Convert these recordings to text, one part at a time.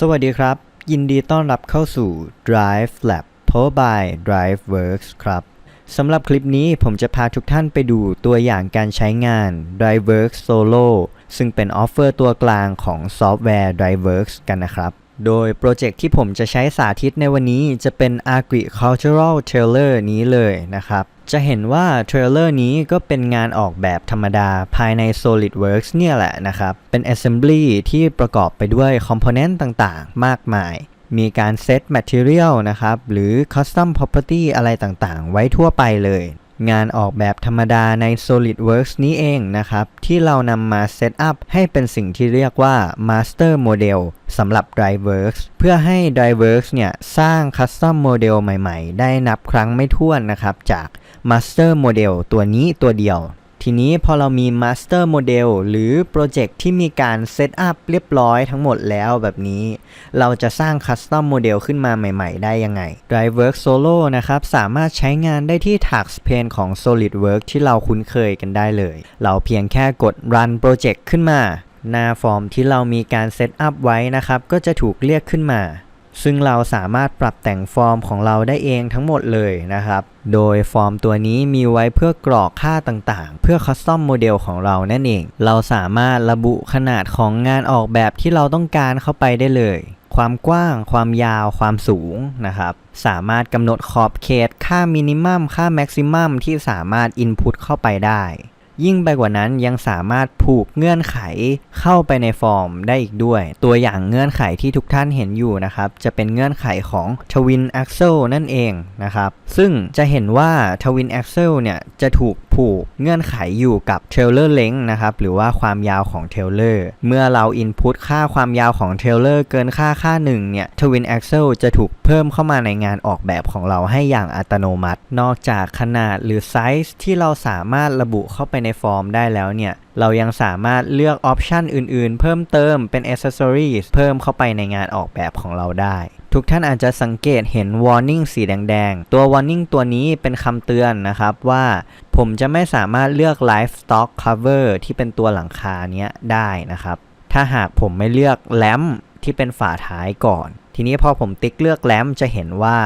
สวัสดีครับ ยินดีต้อนรับเข้าสู่ Drive Lab Power by DriveWorks ครับสำหรับคลิปนี้ผมจะพาทุกท่านไปดูตัวอย่างการใช้งาน DriveWorks Solo ซึ่งเป็นออฟเฟอร์ตัวกลางของซอฟต์แวร์ DriveWorks กันนะครับ โดยโปรเจกต์ที่ผมจะใช้สาธิตในวันนี้จะเป็น Agricultural Trailer นี้เลยนะครับ จะเห็นว่าเทรลเลอร์นี้ก็เป็นงานออกแบบธรรมดาภายใน SolidWorks เนี่ยแหละนะครับ เป็น Assembly ที่ประกอบไปด้วยคอมโพเนนต์ต่างๆ มากมาย มีการเซต Material นะครับ หรือ Custom Property อะไรต่างๆ ไว้ทั่วไปเลย งานออกแบบธรรมดาใน SolidWorks นี้เองนะครับ ที่เรานำมาเซตอัพให้เป็นสิ่งที่เรียกว่า Master Model สำหรับ DriveWorks เพื่อให้ DriveWorks เนี่ย สร้าง Custom Model ใหม่ๆ ได้นับครั้งไม่ถ้วนนะครับ จาก Master Model ตัวนี้ตัวเดียว ทีนี้พอเรามี Master Model หรือโปรเจกต์ที่มีการเซตอัพเรียบร้อยทั้งหมดแล้วแบบนี้ เราจะสร้าง Custom Model ขึ้นมาใหม่ๆ ได้ยังไง DriveWorks Solo นะครับ สามารถใช้งานได้ที่ Task Pane ของ SolidWorks ที่เราคุ้นเคยกันได้เลย เราเพียงแค่กด Run Project ขึ้นมา หน้าฟอร์มที่เรามีการเซตอัพไว้นะครับ ก็จะถูกเรียกขึ้นมา ซึ่งเราสามารถปรับแต่งฟอร์มของเราได้เองทั้งหมดเลยนะครับ โดยฟอร์มตัวนี้มีไว้เพื่อกรอกค่าต่างๆ เพื่อคัสตอมโมเดลของเรานั่นเอง เราสามารถระบุขนาดของงานออกแบบที่เราต้องการเข้าไปได้เลย ความกว้าง ความยาว ความสูงนะครับ สามารถกำหนดขอบเขต ค่ามินิมัม ค่าแม็กซิมัมที่สามารถอินพุตเข้าไปได้ ยิ่งไปกว่านั้นยังสามารถผูกเงื่อนไขเข้าไปในฟอร์มได้อีกด้วย ตัวอย่างเงื่อนไขที่ทุกท่านเห็นอยู่นะครับ จะเป็นเงื่อนไขของ Twin Axle นั่นเองนะครับ ซึ่งจะเห็นว่า Twin Axle เนี่ยจะถูก ผูกเงื่อนไขอยู่กับ Trailer Length นะครับ หรือว่าความยาวของ Trailer เมื่อเรา Input ค่าความยาวของ Trailer เกินค่าค่าหนึ่งเนี่ย Twin Axle จะถูกเพิ่มเข้ามาในงานออกแบบของเราให้อย่างอัตโนมัติ นอกจากขนาดหรือไซส์ที่เราสามารถระบุเข้าไปในฟอร์มได้แล้วเนี่ย เรายังสามารถเลือกออปชันอื่นๆ เพิ่มเติมเป็น Accessories เพิ่มเข้าไปในงานออกแบบของเราได้ ทุกท่านอาจจะสังเกตเห็น warning สีแดงๆ ตัว warning ตัวนี้เป็นคำเตือนนะครับว่าผมจะไม่สามารถเลือก livestock cover ที่เป็นตัวหลังคาเนี้ยได้นะครับ ถ้าหากผมไม่เลือกแลมที่เป็นฝาท้ายก่อน ทีนี้พอผมติ๊กเลือกแลมจะเห็นว่า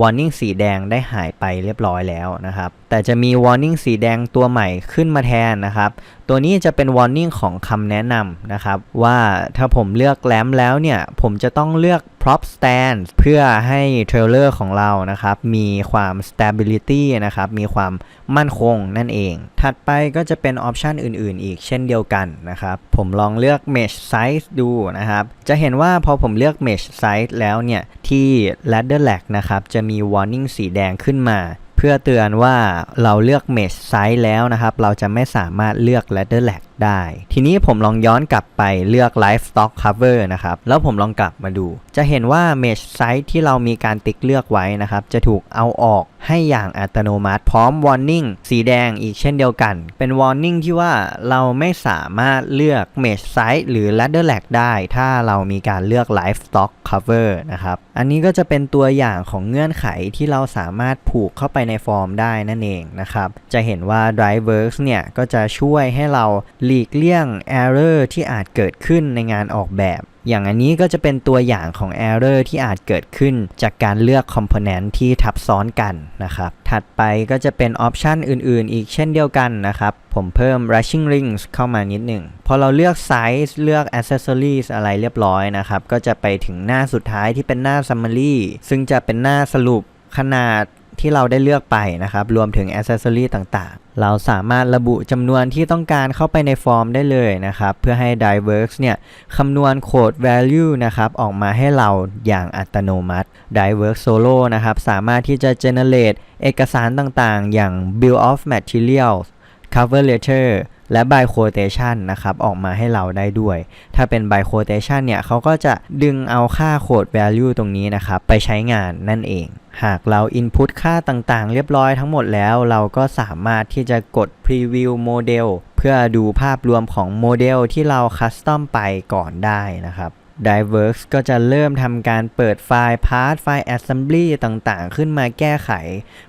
warning สีแดงได้หายไปเรียบร้อยแล้วนะครับ แต่จะมี warning สีแดงตัวใหม่ขึ้นมาแทนนะครับ ตัวนี้จะเป็น warning ของคำแนะนำนะครับ ว่าถ้าผมเลือกแลมแล้วเนี่ย ผมจะต้องเลือก prop stand เพื่อให้เทรลเลอร์ของเรานะครับ มีความ stability นะครับ มีความมั่นคงนั่นเอง ถัดไปก็จะเป็นออปชันอื่นๆ อีกเช่นเดียวกันนะครับ ผมลองเลือก mesh size ดูนะครับ จะเห็นว่าพอผมเลือก mesh size แล้วเนี่ย ที่ ladder lag นะครับ จะมี warning สีแดงขึ้นมาเพื่อเตือนว่าเราเลือก mesh size แล้วนะครับ เราจะไม่สามารถเลือก ladder lag ได้ ทีนี้ผมลองย้อนกลับไปเลือก livestock cover นะครับ แล้วผมลองกลับมาดู จะเห็นว่า mesh size ที่เรามีการติ๊กเลือกไว้นะครับ จะถูกเอาออกให้อย่างอัตโนมัติ พร้อม warning สีแดงอีกเช่นเดียวกัน เป็น warning ที่ว่าเราไม่สามารถเลือก mesh size หรือ ladder lag ได้ ถ้าเรามีการเลือก livestock cover นะครับ อันนี้ก็จะเป็นตัวอย่างของเงื่อนไขที่เราสามารถผูกเข้าไปในฟอร์มได้นั่นเองนะครับ จะเห็นว่า Drivers เนี่ยก็จะช่วยให้เราหลีกเลี่ยง error ที่อาจเกิดขึ้นในงานออกแบบ อย่างอันนี้ก็จะเป็นตัวอย่างของ error ที่อาจเกิดขึ้น จากการเลือก component ที่ทับซ้อนกันนะครับ ถัดไปก็จะเป็นออปชันอื่นๆ อีกเช่นเดียวกันนะครับ ผมเพิ่ม rushing rings เข้ามานิดหนึ่ง พอเราเลือก size เลือก accessories อะไรเรียบร้อยนะครับ ก็จะไปถึงหน้าสุดท้ายที่เป็นหน้า summary ซึ่งจะเป็นหน้าสรุปขนาด ที่เราได้เลือกไปนะครับ รวมถึงอ c c e s s o r y ต่างๆ เราสามารถระบุจำนวนที่ต้องการเข้าไปในฟอร์มได้เลยนะครับ เพื่อให้ Diverse เนี่ยคำนวณโคด value นะครับออกมาให้เราอย่างอัตโนมัติ Diverse Solo นะครับ สามารถที่จะ generate เอกสารต่างๆ อย่าง bill of materials cover letter และ by quotation นะครับออกมาให้เราได้ด้วย ถ้าเป็น by quotation เนี่ยเขาก็จะดึงเอาค่าโค้ด value ตรงนี้นะครับไปใช้งานนั่นเอง หากเรา input ค่าต่างๆ เรียบร้อยทั้งหมดแล้ว เราก็สามารถที่จะกด preview model เพื่อดูภาพรวมของโมเดลที่เราคัสตอมไปก่อนได้นะครับ DiveWorks ก็จะเริ่มทำการเปิดไฟล์ Part ไฟล์ Assembly ต่างๆ ขึ้นมาแก้ไข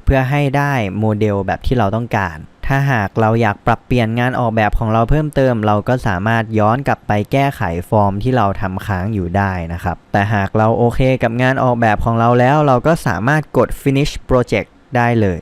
เพื่อให้ได้โมเดลแบบที่เราต้องการ ถ้าหากเราอยากปรับเปลี่ยนงานออกแบบของเราเพิ่มเติม เราก็สามารถย้อนกลับไปแก้ไขฟอร์มที่เราทำค้างอยู่ได้นะครับ แต่หากเราโอเคกับงานออกแบบของเราแล้ว เราก็สามารถกด finish project ได้เลย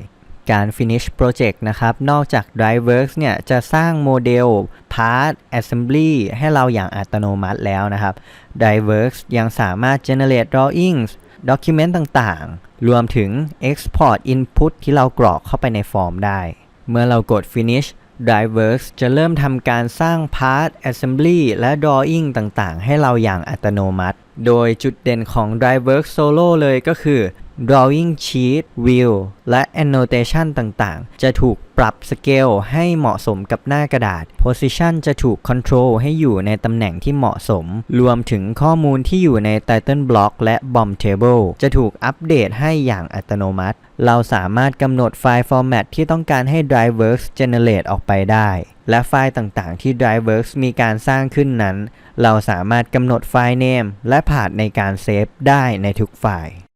การ finish project นะครับ นอกจาก DriveWorks เนี่ย จะสร้างโมเดล part assembly ให้เราอย่างอัตโนมัติแล้วนะครับ DriveWorks ยังสามารถ generate drawings document ต่างๆ รวมถึง export input ที่เรากรอกเข้าไปในฟอร์มได้ เมื่อเรากด finish DriveWorks จะเริ่มทำการสร้าง part assembly และ drawing ต่างๆ ให้เราอย่างอัตโนมัติ โดยจุดเด่นของ DriveWorks Solo เลยก็คือ drawing sheet view และ annotation ต่างๆ จะถูกปรับสเกลให้เหมาะสมกับหน้ากระดาษ position จะถูก control ให้อยู่ในตำแหน่งที่เหมาะสม รวมถึงข้อมูลที่อยู่ใน title block และ bomb table จะถูกอัปเดตให้อย่างอัตโนมัติ เราสามารถกำหนดไฟล์ format ที่ต้องการให้ DriveWorks generate ออกไปได้ และไฟล์ต่างๆ ที่ DriveWorks มีการสร้างขึ้นนั้น เราสามารถกำหนดไฟล์ name และผ่านในการเซฟได้ในทุกไฟล์